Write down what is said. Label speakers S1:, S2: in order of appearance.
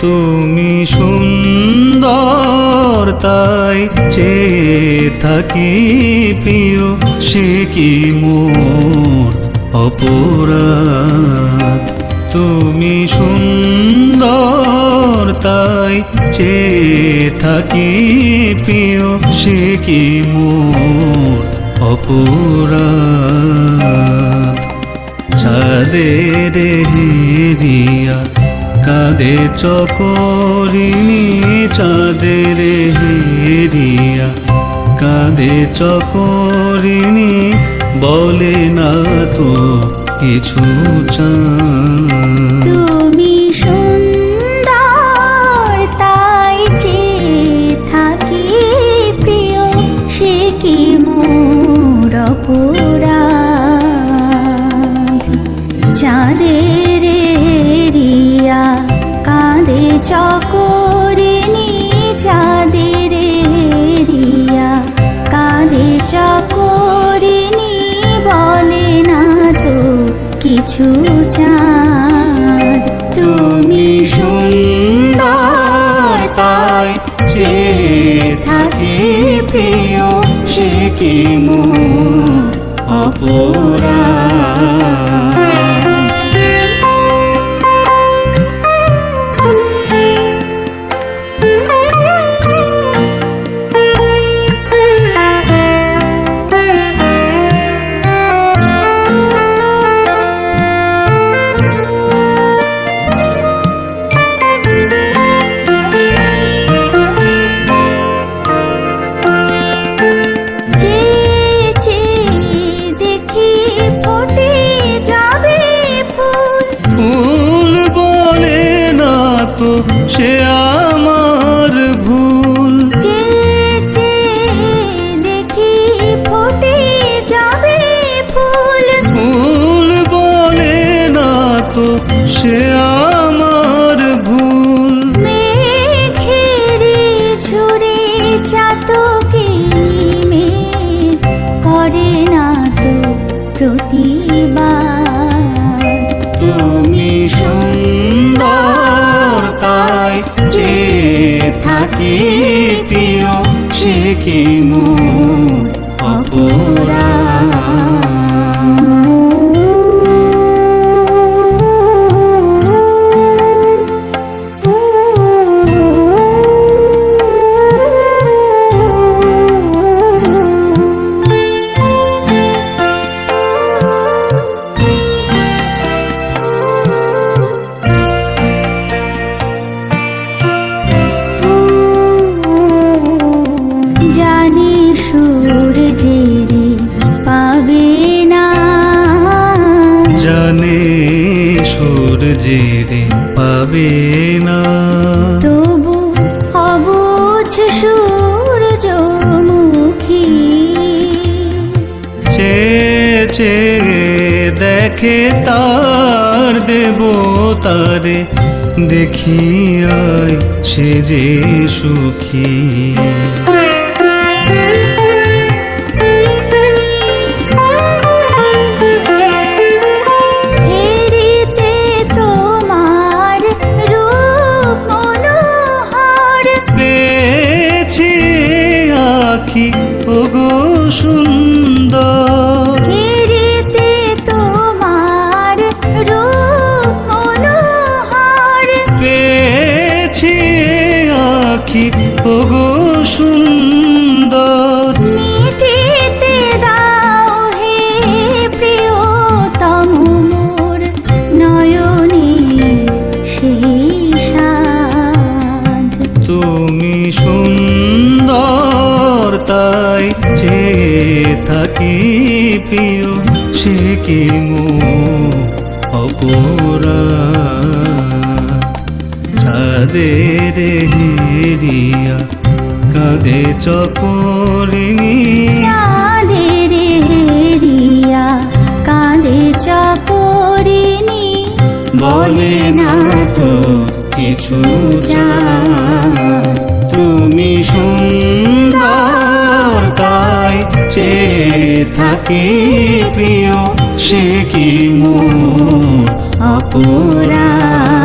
S1: তুমি সুন্দর, তাই চেয়ে থাকি প্রিয়। সে কি মোর অপরাধ? তুমি সুন্দর, তাই চেয়ে থাকি প্রিয়। সে কি মোর অপরাধ? চাঁদের হেরিয়া কাঁদে চকরিণী চাঁদের হেরিয়া। কাঁদে চকরিণী বলে না তো কিছু
S2: তুমি সুন্দর, তাই চেয়ে থাকি প্রিয়, সে কি মোর অপরাধ? চাঁদের কাঁদে চকরিনি চাঁদের রিয়া চকরিনি বলে না তো কিছু তুমি সুন্দর তাই যে থাকে প্রিয়, সে কি মোর অপরাধ
S1: সে আমার ভুল।
S2: দেখি ফোটে যাবে ফুল।
S1: ফুল বলে না তো সে আমার ভুল।
S2: মেঘেরে ঝরে চাতকে মেঘ করে না তো প্রতিবার। থাকে প্রিয় সে কি মোর
S1: দেখে তার দেব তারে দেখিয়ায় সে যে সুখী। ওগো সুন্দর থাকি প্রিয় সে কি মো অপরাধ? সাদের হেরিয়া কাঁদে চকরিণী
S2: চাঁদের হেরিয়া কাঁদে চাপরিনি
S1: বলে না তো কিছু চাঁদ তুমি সুন্দর তাই চেয়ে থাকি প্রিয় সে কি মোর অপরাধ?